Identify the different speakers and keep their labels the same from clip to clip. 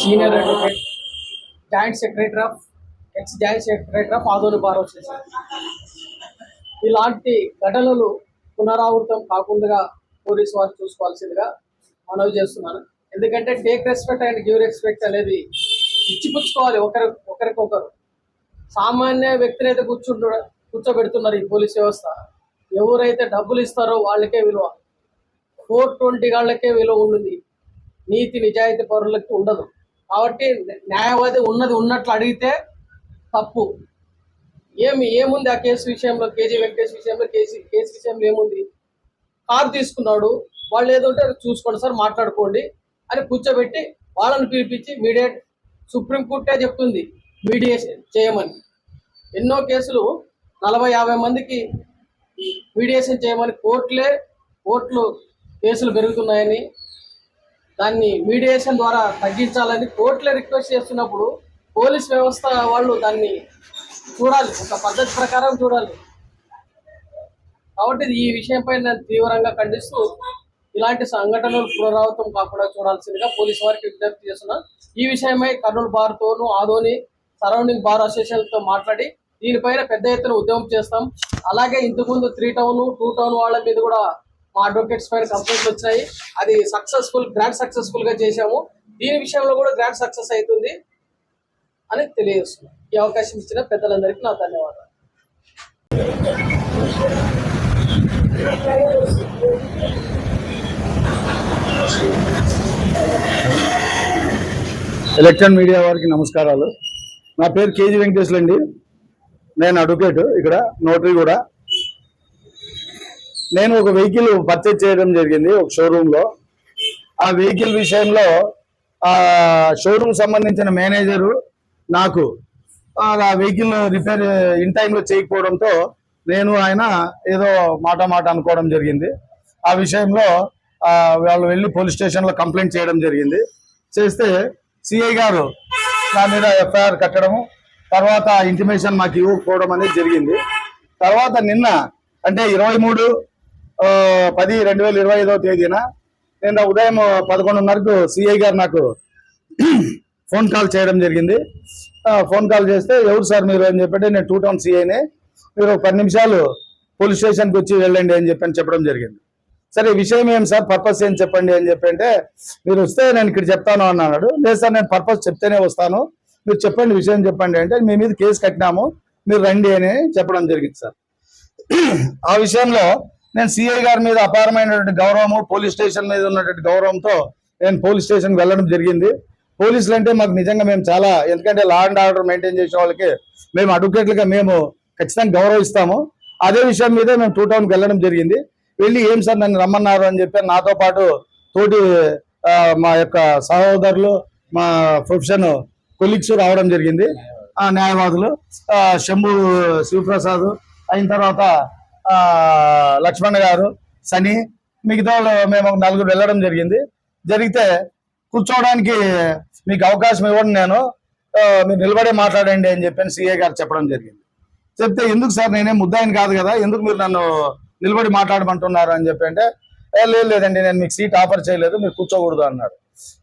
Speaker 1: Senior advocate joint secretary of ex joint secretary of Adoni bar ఇలాంటి ఘటనలు పునరావృతం కాకుండా పోలీసు వారు చూసుకోవాల్సిందిగా మనవి చేస్తున్నాను. ఎందుకంటే take respect and give respect అనేది ఇచ్చిపుచ్చుకోవాలి ఒకరి ఒకరికొకరు. సామాన్య వ్యక్తిని అయితే కూర్చుంటు కూర్చోబెడుతున్నారు ఈ పోలీస్ వ్యవస్థ. ఎవరైతే డబ్బులు ఇస్తారో వాళ్ళకే విలువ. ఫోర్ ట్వంటీ వాళ్ళకే విలువ ఉంటుంది నీతి నిజాయితీ పౌరులకి ఉండదు. కాబట్టి న్యాయవాది ఉన్నది ఉన్నట్లు అడిగితే తప్పు. ఏమి ఏముంది ఆ కేసు విషయంలో? కేజీ వెంకటేష్ విషయంలో కేసు కేసు విషయంలో ఏముంది? కారు తీసుకున్నాడు. వాళ్ళు ఏదో ఉంటే అది చూసుకోండి సార్ మాట్లాడుకోండి అని కూర్చోబెట్టి వాళ్ళని పిలిపించి మీడియేట్ సుప్రీంకోర్టే చెప్తుంది. మీడియేషన్ చేయమని. ఎన్నో కేసులు నలభై యాభై మందికి మీడియేషన్ చేయమని కోర్టులే కోర్టులు కేసులు పెరుగుతున్నాయని దాన్ని మీడియేషన్ ద్వారా తగ్గించాలని కోర్టులో రిక్వెస్ట్ చేస్తున్నప్పుడు పోలీస్ వ్యవస్థ వాళ్ళు దాన్ని చూడాలి. ఒక పద్ధతి ప్రకారం చూడాలి. కాబట్టి ఈ విషయంపై నేను తీవ్రంగా ఖండిస్తూ ఇలాంటి సంఘటనలు పునరావృతం కాకుండా చూడాల్సిందిగా పోలీసు వారికి విజ్ఞప్తి చేస్తున్నా. ఈ విషయమై కర్నూలు బార్తోనూ ఆదోని సరౌండింగ్ బార్ అసోసియేషన్తో మాట్లాడి దీనిపైన పెద్ద ఎత్తున ఉద్యమం చేస్తాం. అలాగే ఇంతకుముందు త్రీ టౌన్ టూ టౌన్ వాళ్ళ మీద కూడా మా అడ్వకేట్స్ పైన కంప్లైంట్స్ వచ్చాయి అది సక్సెస్ఫుల్ గ్రాండ్ సక్సెస్ఫుల్గా చేశాము. దీని విషయంలో కూడా గ్రాండ్ సక్సెస్ అవుతుంది అని తెలియజేస్తున్నాం. ఈ అవకాశం ఇచ్చిన పెద్దలందరికీ నా ధన్యవాదాలు.
Speaker 2: ఎలక్ట్రాన్ మీడియా వారికి నమస్కారాలు. నా పేరు కేజీ వెంకటేశ్వరండి. నేను అడ్వకేట్ ఇక్కడ నోటరీ కూడా. నేను ఒక వెహికల్ పర్చేజ్ చేయడం జరిగింది ఒక షోరూంలో ఆ వెహికల్ విషయంలో ఆ షోరూమ్ సంబంధించిన మేనేజరు నాకు ఆ వెహికల్ రిపేర్ ఇన్ టైంలో చేయకపోవడంతో నేను ఆయన ఏదో మాట మాట అనుకోవడం జరిగింది. ఆ విషయంలో వాళ్ళు వెళ్ళి పోలీస్ స్టేషన్లో కంప్లైంట్ చేయడం జరిగింది. చేస్తే సిఐ గారు నా మీద ఎఫ్ఐఆర్ కట్టడము తర్వాత ఇంటిమేషన్ మాకు ఇవ్వకపోవడం అనేది జరిగింది. తర్వాత నిన్న అంటే ఇరవై మూడు పది రెండు వేల ఇరవై ఐదవ తేదీన నిన్న ఉదయం పదకొండున్నరకు సిఐ గారు నాకు ఫోన్ కాల్ చేయడం జరిగింది. ఫోన్ కాల్ చేస్తే ఎవరు సార్ మీరు అని చెప్పి నేను టూ టౌన్ సిఐని మీరు ఒక పది నిమిషాలు పోలీస్ స్టేషన్కి వచ్చి వెళ్ళండి అని చెప్పని చెప్పడం జరిగింది. సరే ఈ విషయం ఏం సార్? పర్పస్ ఏం చెప్పండి అని చెప్పి అంటే మీరు వస్తే నేను ఇక్కడ చెప్తాను అన్నాడు. లేదు సార్ నేను పర్పస్ చెప్తేనే వస్తాను. మీరు చెప్పండి విషయం చెప్పండి అంటే మీ మీద కేసు కట్టినాము మీరు రండి అని చెప్పడం జరిగింది సార్. ఆ విషయంలో నేను సిఐ గారి మీద అపారమైనటువంటి గౌరవము పోలీస్ స్టేషన్ మీద ఉన్నటువంటి గౌరవంతో నేను పోలీస్ స్టేషన్కి వెళ్ళడం జరిగింది. పోలీసులు అంటే మాకు నిజంగా మేము చాలా ఎందుకంటే లా అండ్ ఆర్డర్ మెయింటైన్ చేసే వాళ్ళకి మేము అడ్వకేట్లుగా మేము ఖచ్చితంగా గౌరవిస్తాము. అదే విషయం మీద మేము టూ టౌన్కి వెళ్ళడం జరిగింది. వెళ్ళి ఏం సార్ నన్ను రమ్మన్నారు అని చెప్పి నాతో పాటు తోటి మా యొక్క సహోదరులు మా ప్రొఫెషన్ కొలీగ్స్ రావడం జరిగింది. ఆ న్యాయవాదులు శంభు శివప్రసాద్ అయిన తర్వాత లక్ష్మణ్ గారు సని మిగతా వాళ్ళు మేము ఒక నలుగురు వెళ్ళడం జరిగింది. జరిగితే కూర్చోవడానికి మీకు అవకాశం ఇవ్వండి నేను. మీరు నిలబడే మాట్లాడండి అని చెప్పి సిఏ గారు చెప్పడం జరిగింది. చెప్తే ఎందుకు సార్ నేనేం ముద్దాయిని కాదు కదా? ఎందుకు మీరు నన్ను నిలబడి మాట్లాడమంటున్నారు అని చెప్పి అంటే "ఏ, లేదు లేదండి నేను మీకు సీట్ ఆఫర్ చేయలేదు మీరు కూర్చోకూడదు అన్నాడు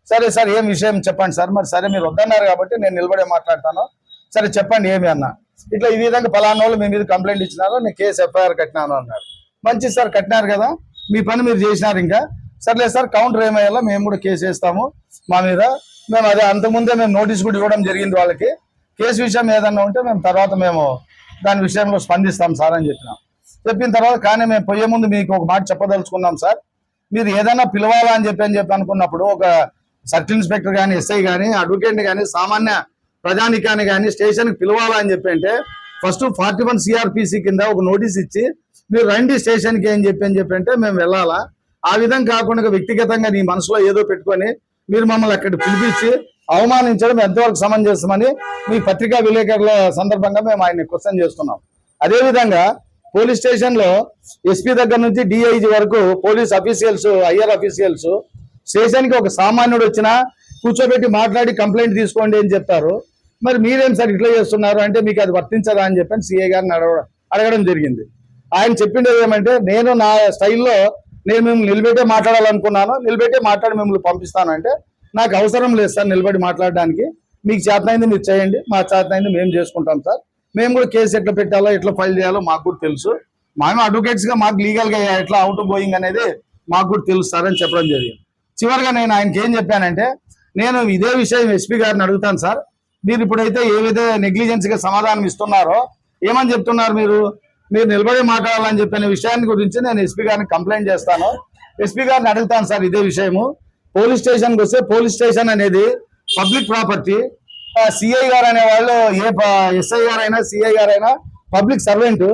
Speaker 2: సరే సార్ ఏం విషయం చెప్పండి సార్? మరి సరే మీరు వద్దన్నారు కాబట్టి నేను నిలబడే మాట్లాడతాను. సరే చెప్పండి ఏమి అన్నా? ఇట్లా ఈ విధంగా ఫలానా వాళ్ళు మీ మీద కంప్లైంట్ ఇచ్చినారు నేను కేసు ఎఫ్ఐఆర్ కట్టినాను అన్నాడు మంచి సార్ కట్టినారు కదా మీ పని మీరు చేసినారు ఇంకా. సర్లే సార్ కౌంటర్ ఏమయ్యాలో మేము కూడా కేసు వేస్తాము మా మీద. మేము అదే అంతకుముందే మేము నోటీస్ కూడా ఇవ్వడం జరిగింది వాళ్ళకి. కేసు విషయం ఏదన్నా ఉంటే మేము తర్వాత మేము దాని విషయంలో స్పందిస్తాం సార్ అని చెప్పినాం. చెప్పిన తర్వాత కానీ మేము పోయే ముందు మీకు ఒక మాట చెప్పదలుచుకున్నాం సార్. మీరు ఏదైనా పిలవాలా అని చెప్పి అని చెప్పి అనుకున్నప్పుడు ఒక సర్కిల్ ఇన్స్పెక్టర్ కానీ ఎస్ఐ కానీ అడ్వకేట్ కానీ సామాన్య ప్రజానికాన్ని కానీ స్టేషన్కి పిలవాలా అని చెప్పి అంటే ఫస్ట్ ఫార్టీ వన్ సిఆర్పిసి కింద ఒక నోటీస్ ఇచ్చి మీరు రండి స్టేషన్కి అని చెప్పి అని చెప్పి అంటే మేము వెళ్ళాలా. ఆ విధంగా కాకుండా వ్యక్తిగతంగా నీ మనసులో ఏదో పెట్టుకొని మీరు మమ్మల్ని అక్కడ పిలిపించి అవమానించడం ఎంతవరకు సమంజసమని మీ పత్రికా విలేకరుల సందర్భంగా మేము ఆయన్ని క్వశ్చన్ చేస్తున్నాం. అదేవిధంగా పోలీస్ స్టేషన్లో ఎస్పీ దగ్గర నుంచి డిఐజీ వరకు పోలీస్ అఫీషియల్స్ ఐఆర్ అఫీషియల్స్ స్టేషన్కి ఒక సామాన్యుడు వచ్చినా కూర్చోబెట్టి మాట్లాడి కంప్లైంట్ తీసుకోండి అని చెప్తారు. మరి మీరేం సార్ ఇట్లా చేస్తున్నారు? అంటే మీకు అది వర్తించదా అని చెప్పని సిఏ గారిని అడగ అడగడం జరిగింది. ఆయన చెప్పిండేది ఏమంటే నేను నా స్టైల్లో నేను మిమ్మల్ని నిలబెట్టే మాట్లాడాలనుకున్నాను నిలబెట్టే మాట్లాడి మిమ్మల్ని పంపిస్తాను అంటే నాకు అవసరం లేదు సార్ నిలబడి మాట్లాడడానికి. మీకు చేతనైంది మీరు చేయండి మా చేతనైంది మేము చేసుకుంటాం సార్. మేము కూడా కేసు ఎట్లా పెట్టాలో ఎట్లా ఫైల్ చేయాలో మాకు కూడా తెలుసు. మేము అడ్వకేట్స్గా మాకు లీగల్గా ఎట్లా అవుట్ గోయింగ్ అనేది మాకు కూడా తెలుసు సార్ అని చెప్పడం జరిగింది. చివరిగా నేను ఆయనకి ఏం చెప్పానంటే నేను ఇదే విషయం ఎస్పీ గారిని అడుగుతాను సార్. మీరు ఇప్పుడైతే ఏ నెగ్లిజెన్స్గా నెగ్లిజెన్స్గా సమాధానం ఇస్తున్నారో ఏమని చెప్తున్నారు మీరు? మీరు నిలబడి మాట్లాడాలని చెప్పిన విషయాన్ని గురించి నేను ఎస్పీ గారిని కంప్లైంట్ చేస్తాను. ఎస్పీ గారిని అడుగుతాను సార్ ఇదే విషయము. పోలీస్ స్టేషన్కి వస్తే పోలీస్ స్టేషన్ అనేది పబ్లిక్ ప్రాపర్టీ. సిఐ గారు అనే వాళ్ళు ఏ ఎస్ఐ గారైనా సిఐ గారైనా పబ్లిక్ సర్వెంట్.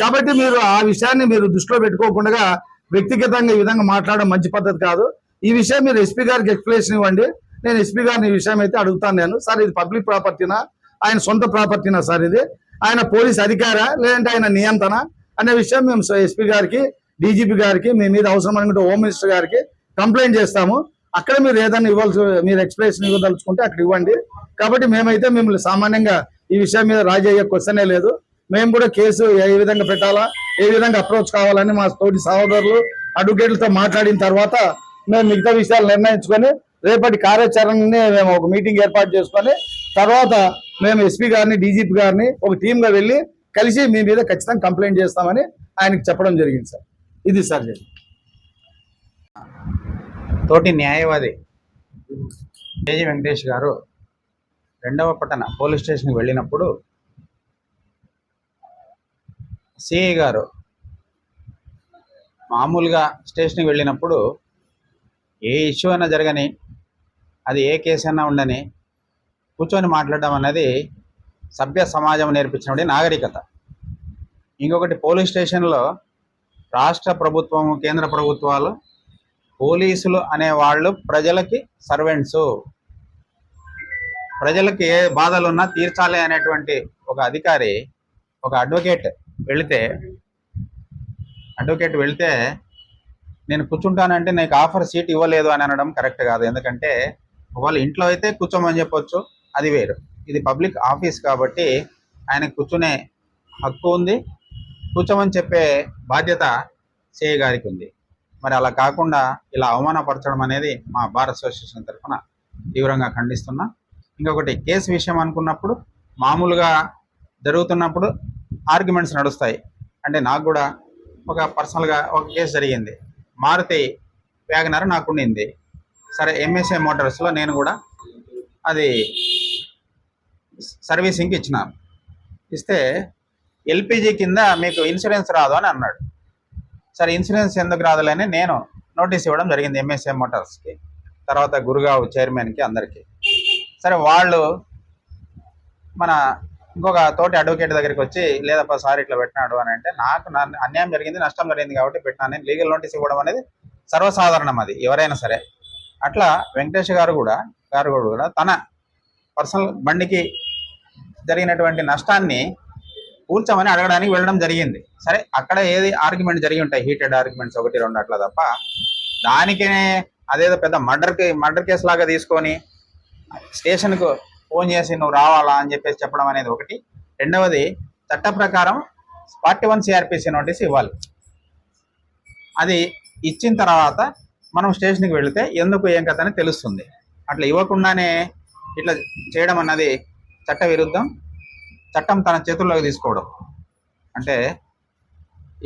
Speaker 2: కాబట్టి మీరు ఆ విషయాన్ని మీరు దృష్టిలో పెట్టుకోకుండా వ్యక్తిగతంగా ఈ విధంగా మాట్లాడడం మంచి పద్ధతి కాదు. ఈ విషయం మీరు ఎస్పీ గారికి ఎక్స్ప్లెనేషన్ ఇవ్వండి. నేను ఎస్పీ గారిని ఈ విషయం అయితే అడుగుతాను నేను. సార్ ఇది పబ్లిక్ ప్రాపర్టీనా? ఆయన సొంత ప్రాపర్టీనా సార్ ఇది? ఆయన పోలీస్ అధికారా? లేదంటే ఆయన నియంత్రణ? అనే విషయం మేము ఎస్పీ గారికి డీజీపీ గారికి మీ మీద అవసరం అనుకుంటే హోమ్ మినిస్టర్ గారికి కంప్లైంట్ చేస్తాము. అక్కడ మీరు ఏదైనా ఇవ్వాల్సి మీరు ఎక్స్ప్రెషన్ ఇవ్వదలుచుకుంటే అక్కడ ఇవ్వండి. కాబట్టి మేమైతే మిమ్మల్ని సామాన్యంగా ఈ విషయం మీద రాజీ అయ్యే క్వశ్చనే లేదు. మేము కూడా కేసు ఏ విధంగా పెట్టాలా? ఏ విధంగా అప్రోచ్ కావాలని మా తోటి సహోదరులు అడ్వకేట్లతో మాట్లాడిన తర్వాత మేము మిగతా విషయాలు నిర్ణయించుకొని రేపటి కార్యాచరణని మేము ఒక మీటింగ్ ఏర్పాటు చేసుకొని తర్వాత మేము ఎస్పీ గారిని డీజీపీ గారిని ఒక టీమ్గా వెళ్ళి కలిసి మీ మీద ఖచ్చితంగా కంప్లైంట్ చేస్తామని ఆయనకు చెప్పడం జరిగింది సార్ ఇది సార్ జరిగింది.
Speaker 3: తోటి న్యాయవాది కేజీ వెంకటేష్ గారు రెండవ పట్టణ పోలీస్ స్టేషన్కి వెళ్ళినప్పుడు సిఐ గారు మామూలుగా స్టేషన్కి వెళ్ళినప్పుడు ఏ ఇష్యూ అయినా జరగని అది ఏ కేసు అయినా ఉండని కూర్చొని మాట్లాడడం అనేది సభ్య సమాజం నేర్పించినటువంటి నాగరికత. ఇంకొకటి పోలీస్ స్టేషన్లో రాష్ట్ర ప్రభుత్వం కేంద్ర ప్రభుత్వాలు పోలీసులు అనేవాళ్ళు ప్రజలకి సర్వెంట్సు. ప్రజలకి ఏ బాధలున్నా తీర్చాలి అనేటువంటి ఒక అధికారి ఒక అడ్వకేట్ వెళితే అడ్వకేట్ వెళితే నేను కూర్చుంటానంటే నాకు ఆఫర్ సీట్ ఇవ్వలేదు అని అనడం కరెక్ట్ కాదు. ఎందుకంటే వాళ్ళ ఇంట్లో అయితే కూర్చోమని చెప్పొచ్చు. అది వేరు. ఇది పబ్లిక్ ఆఫీస్ కాబట్టి ఆయన కూర్చునే హక్కు ఉంది. కూర్చోమని చెప్పే బాధ్యత సిఐ గారికి ఉంది. మరి అలా కాకుండా ఇలా అవమానపరచడం అనేది మా బార్ అసోసియేషన్ తరఫున తీవ్రంగా ఖండిస్తున్నా. ఇంకొకటి కేసు విషయం అనుకున్నప్పుడు మామూలుగా జరుగుతున్నప్పుడు ఆర్గ్యుమెంట్స్ నడుస్తాయి. అంటే నాకు కూడా ఒక పర్సనల్గా ఒక కేసు జరిగింది. మారుతి వ్యాగనర్ నాకు ఉండింది. సరే ఎంఎస్ఏ మోటార్స్లో నేను కూడా అది సర్వీసింగ్కి ఇచ్చినాను. ఇస్తే ఎల్పిజి కింద మీకు ఇన్సూరెన్స్ రాదు అని అన్నాడు. సరే ఇన్సూరెన్స్ ఎందుకు రాదులని నేను నోటీస్ ఇవ్వడం జరిగింది ఎంఎస్ఏ మోటార్స్కి తర్వాత గురుగావ్ చైర్మన్కి అందరికీ. సరే వాళ్ళు మన ఇంకొక తోటి అడ్వకేట్ దగ్గరికి వచ్చి లేదప్ప సార్ ఇట్లా పెట్టినాడు అని అంటే నాకు నా అన్యాయం జరిగింది నష్టం జరిగింది కాబట్టి పెట్టినా. నేను లీగల్ నోటీస్ ఇవ్వడం అనేది సర్వసాధారణం అది ఎవరైనా సరే. అట్లా వెంకటేష్ గారు కూడా గారు కూడా తన పర్సనల్ బండికి జరిగినటువంటి నష్టాన్ని కూల్చమని అడగడానికి వెళ్ళడం జరిగింది. సరే అక్కడ ఏది ఆర్గ్యుమెంట్ జరిగి ఉంటాయి? హీటెడ్ ఆర్గ్యుమెంట్స్ ఒకటి రెండు అట్లా తప్ప దానికనే అదేదో పెద్ద మర్డర్కి మర్డర్ కేసు లాగా తీసుకొని స్టేషన్కు ఫోన్ చేసి నువ్వు రావాలా అని చెప్పేసి చెప్పడం అనేది ఒకటి. రెండవది చట్ట ప్రకారం ఫార్టీ వన్ సిఆర్పిసి నోటీస్ ఇవ్వాలి. అది ఇచ్చిన తర్వాత మనం స్టేషన్కి వెళితే ఎందుకు ఏం కథ అని తెలుస్తుంది. అట్లా ఇవ్వకుండానే ఇట్లా చేయడం అన్నది చట్ట విరుద్ధం. చట్టం తన చేతుల్లోకి తీసుకోవడం. అంటే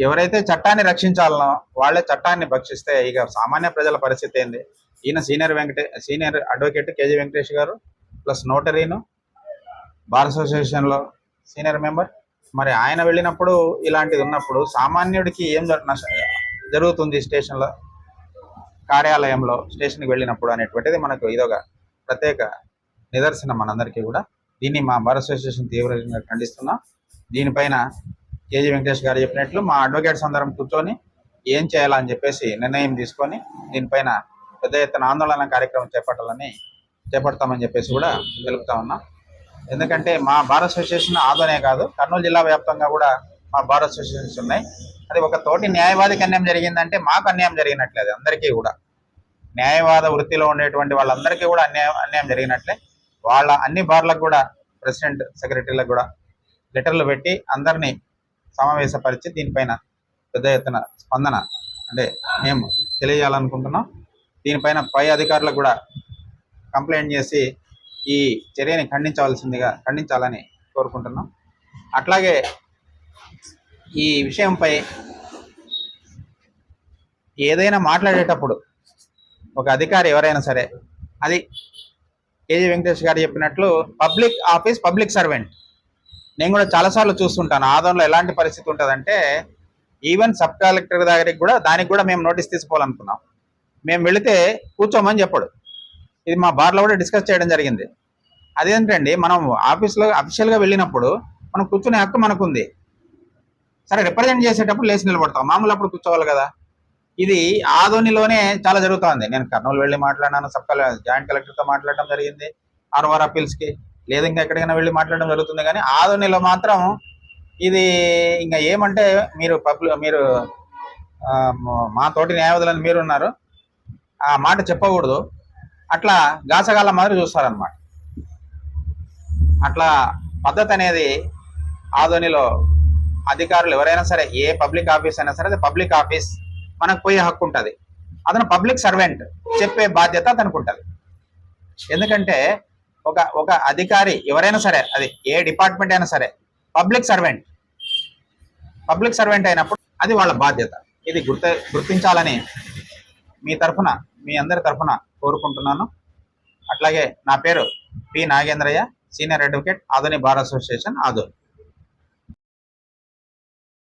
Speaker 3: ఎవరైతే చట్టాన్ని రక్షించాలనో వాళ్ళే చట్టాన్ని భక్షిస్తే ఇక సామాన్య ప్రజల పరిస్థితి ఏంది? ఈయన సీనియర్ వెంకటే సీనియర్ అడ్వకేట్ కేజీ వెంకటేష్ గారు ప్లస్ నోటరీను బార్ అసోసియేషన్లో సీనియర్ మెంబర్. మరి ఆయన వెళ్ళినప్పుడు ఇలాంటిది ఉన్నప్పుడు సామాన్యుడికి ఏం జరుగుతుంది స్టేషన్లో? కార్యాలయంలో స్టేషన్కి వెళ్ళినప్పుడు అనేటువంటిది మనకు ఇదొక ప్రత్యేక నిదర్శనం మనందరికీ కూడా. దీన్ని మా బార్ అసోసియేషన్ తీవ్రంగా ఖండిస్తున్నాం. దీనిపైన కేజీ వెంకటేష్ గారు చెప్పినట్లు మా అడ్వకేట్స్ అందరం కూర్చొని ఏం చేయాలని చెప్పేసి నిర్ణయం తీసుకొని దీనిపైన పెద్ద ఎత్తున ఆందోళన కార్యక్రమం చేపట్టాలని చేపడతామని చెప్పేసి కూడా తెలుపుతా ఉన్నాం. ఎందుకంటే మా బార్ అసోసియేషన్ ఆదోనే కాదు కర్నూలు జిల్లా వ్యాప్తంగా కూడా మా బార్ అసోసియేషన్స్ ఉన్నాయి. అది ఒక తోటి న్యాయవాదికి అన్యాయం జరిగిందంటే మాకు అన్యాయం జరిగినట్లేదు అందరికీ కూడా. న్యాయవాద వృత్తిలో ఉండేటువంటి వాళ్ళందరికీ కూడా అన్యాయం అన్యాయం జరిగినట్లే. వాళ్ళ అన్ని బార్లకు కూడా ప్రెసిడెంట్ సెక్రటరీలకు కూడా లెటర్లు పెట్టి అందరినీ సమావేశపరిచి దీనిపైన పెద్ద ఎత్తున స్పందన అంటే మేము తెలియజేయాలనుకుంటున్నాం. దీనిపైన పై అధికారులకు కూడా కంప్లైంట్ చేసి ఈ చర్యని ఖండించవలసిందిగా ఖండించాలని కోరుకుంటున్నాం. అట్లాగే ఈ విషయంపై ఏదైనా మాట్లాడేటప్పుడు ఒక అధికారి ఎవరైనా సరే అది కేజీ వెంకటేష్ గారు చెప్పినట్లు పబ్లిక్ ఆఫీస్ పబ్లిక్ సర్వెంట్. నేను కూడా చాలాసార్లు చూస్తుంటాను ఆదంలో ఎలాంటి పరిస్థితి ఉంటుందంటే ఈవెన్ సబ్ కలెక్టర్ దగ్గరికి కూడా దానికి కూడా మేము నోటీస్ తీసుకోవాలనుకున్నాం. మేము వెళితే కూర్చోమని చెప్పడు. ఇది మా బార్లో కూడా డిస్కస్ చేయడం జరిగింది. అదేంటండి మనం ఆఫీస్లో అఫీషియల్గా వెళ్ళినప్పుడు మనం కూర్చునే హక్కు మనకుంది. సరే రిప్రజెంట్ చేసేటప్పుడు లేచి నిలబడతాం. మామూలు అప్పుడు కూర్చోవాలి కదా. ఇది ఆదోనిలోనే చాలా జరుగుతోంది. నేను కర్నూలు వెళ్ళి మాట్లాడినాను సబ్ జాయింట్ కలెక్టర్తో మాట్లాడడం జరిగింది ఆర్ఓఆర్ అప్పీల్స్కి లేదు ఇంకా ఎక్కడికైనా వెళ్ళి మాట్లాడడం జరుగుతుంది కానీ ఆదోనిలో మాత్రం ఇది ఇంకా ఏమంటే మీరు పబ్లిక్ మీరు మా తోటి న్యాయవాదులని మీరు ఉన్నారు ఆ మాట చెప్పకూడదు. అట్లా గాసగాల మాదిరి చూస్తారనమాట అట్లా పద్ధతి అనేది ఆధోనిలో అధికారులు ఎవరైనా సరే ఏ పబ్లిక్ ఆఫీస్ అయినా సరే అది పబ్లిక్ ఆఫీస్ మనకు పోయే హక్కు ఉంటుంది. అతను పబ్లిక్ సర్వెంట్ చెప్పే బాధ్యత అతనికి ఉంటుంది ఎందుకంటే ఒక ఒక అధికారి ఎవరైనా సరే అది ఏ డిపార్ట్మెంట్ అయినా సరే పబ్లిక్ సర్వెంట్ పబ్లిక్ సర్వెంట్ అయినప్పుడు అది వాళ్ళ బాధ్యత. ఇది గుర్త గుర్తించాలని మీ తరఫున మీ అందరి తరఫున కోరుకుంటున్నాను. అట్లాగే నా పేరు P Nagendrayya senior advocate Adoni bar association Adoni